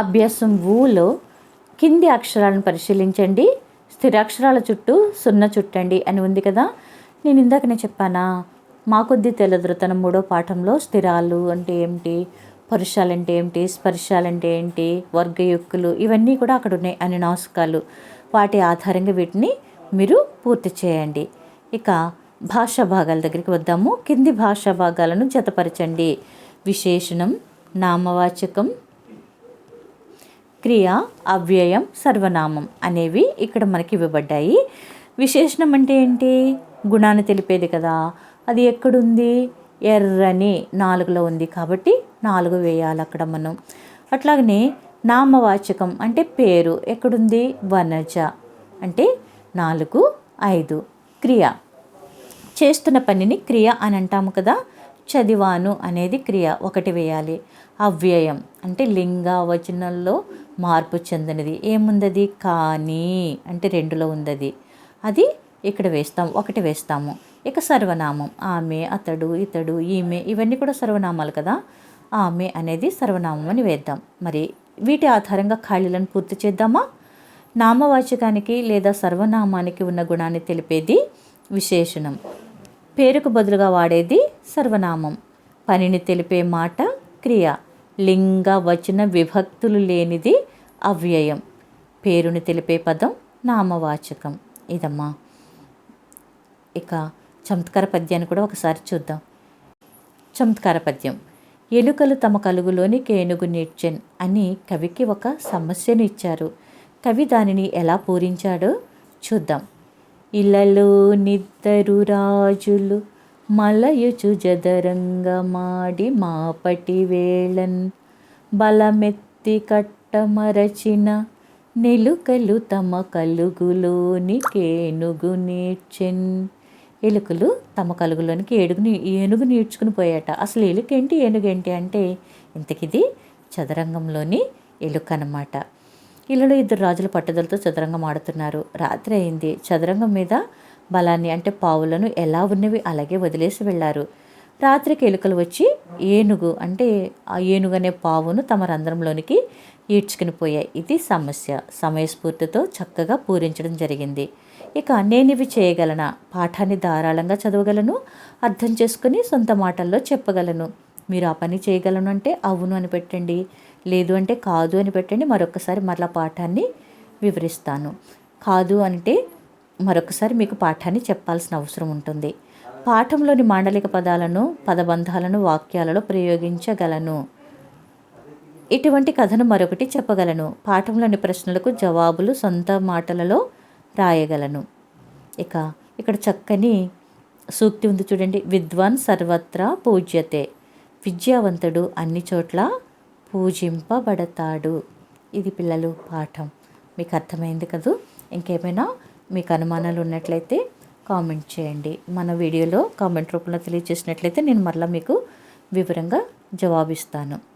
అభ్యాసం ఊలో కింది అక్షరాలను పరిశీలించండి. స్థిరాక్షరాల చుట్టూ సున్న చుట్టండి అని ఉంది కదా. నేను ఇందాకనే చెప్పానా? మా కొద్ది తెలదృతనం మూడో పాఠంలో స్థిరాలు అంటే ఏమిటి? పరుషాలంటే ఏమిటి? స్పర్శాలంటే ఏంటి? వర్గయుక్కులు ఇవన్నీ కూడా అక్కడ ఉన్నాయి అని నాసుకాలు. వాటి ఆధారంగా వీటిని మీరు పూర్తి చేయండి. ఇక భాషా భాగాల దగ్గరికి వద్దాము. కింది భాషా భాగాలను జతపరచండి. విశేషణం నామవాచకం క్రియ అవ్యయం సర్వనామం అనేవి ఇక్కడ మనకి ఇవ్వబడ్డాయి. విశేషణం అంటే ఏంటి? గుణాన్ని తెలిపేది కదా. అది ఎక్కడుంది? ఎర్రని నాలుగులో ఉంది కాబట్టి నాలుగు వేయాలి అక్కడ మనం. అట్లాగనే నామవాచకం అంటే పేరు ఎక్కడుంది? వనజ అంటే నాలుగు ఐదు. క్రియ. చేస్తున్న పనిని క్రియ అని అంటాము కదా. చదివాను అనేది క్రియ. ఒకటి వేయాలి. అవ్యయం అంటే లింగావచనంలో మార్పు చెందినది. ఏముందది? కానీ అంటే రెండులో ఉందది. అది ఇక్కడ వేస్తాం. ఒకటి వేస్తాము. ఇక సర్వనామం. ఆమె అతడు ఇతడు ఈమె ఇవన్నీ కూడా సర్వనామాలు కదా? ఆమె అనేది సర్వనామం అని వేద్దాం. మరి వీటి ఆధారంగా ఖాళీలను పూర్తి చేద్దామా? నామవాచకానికి లేదా సర్వనామానికి ఉన్న గుణాన్ని తెలిపేది విశేషణం. పేరుకు బదులుగా వాడేది సర్వనామం. పనిని తెలిపే మాట క్రియ. లింగ వచన విభక్తులు లేనిది అవ్యయం. పేరుని తెలిపే పదం నామవాచకం. ఇదమ్మా. ఇక చమత్కార పద్యాన్ని కూడా ఒకసారి చూద్దాం. చమత్కార పద్యం. ఎలుకలు తమ కలుగులోని కేనుగు నీడ్చెన్ అని కవికి ఒక సమస్యను ఇచ్చారు. కవి దానిని ఎలా పూరించాడో చూద్దాం. ఇళ్ళలో నిద్దరు రాజులు మలయుచు జదరంగమాడి మాపటి వేళన్ బలమెత్తి కట్టమరచిన నెలుకలు తమ కలుగులోని కేనుగు నీడ్చెన్. ఎలుకలు తమ కలుగులోనికి ఏడుగు ఏనుగు నీడ్చుకుని పోయాట. అసలు ఎలుకేంటి ఏనుగేంటి అంటే ఇంతకిది చదరంగంలోని ఎలుక అన్నమాట ఇళ్ళలో ఇద్దరు రాజుల పట్టుదలతో చదరంగం ఆడుతున్నారు. రాత్రి అయింది. చదరంగం మీద బలాన్ని అంటే పావులను ఎలా ఉన్నవి అలాగే వదిలేసి వెళ్ళారు. రాత్రికి ఎలుకలు వచ్చి ఏనుగు అంటే ఆ ఏనుగు అనే పావును తమ రంధ్రంలోనికి ఈడ్చుకుని పోయాయి. ఇది సమస్య. సమయస్ఫూర్తితో చక్కగా పూరించడం జరిగింది. ఇక నేనివి చేయగలనా? పాఠాన్ని ధారాళంగా చదవగలను? అర్థం చేసుకుని సొంత మాటల్లో చెప్పగలను. మీరు ఆ పని చేయగలను అంటే అవును అని పెట్టండి. లేదు అంటే కాదు అని పెట్టండి. మరొకసారి మరలా పాఠాన్ని వివరిస్తాను. కాదు అంటే మరొకసారి మీకు పాఠాన్ని చెప్పాల్సిన అవసరం ఉంటుంది. పాఠంలోని మాండలిక పదాలను పదబంధాలను వాక్యాలలో ప్రయోగించగలను. ఇటువంటి కథను మరొకటి చెప్పగలను. పాఠంలోని ప్రశ్నలకు జవాబులు సొంత మాటలలో రాయగలను. ఇక ఇక్కడ చక్కని సూక్తి ఉంది చూడండి. విద్వాన్ సర్వత్రా పూజ్యతే. విద్యావంతుడు అన్ని చోట్ల పూజింపబడతాడు. ఇది పిల్లలు పాఠం. మీకు అర్థమైంది కదూ? ఇంకేమైనా మీకు అనుమానాలు ఉన్నట్లయితే కామెంట్ చేయండి. మన వీడియోలో కామెంట్ రూపంలో తెలియజేసినట్లయితే నేను మరలా మీకు వివరంగా జవాబిస్తాను.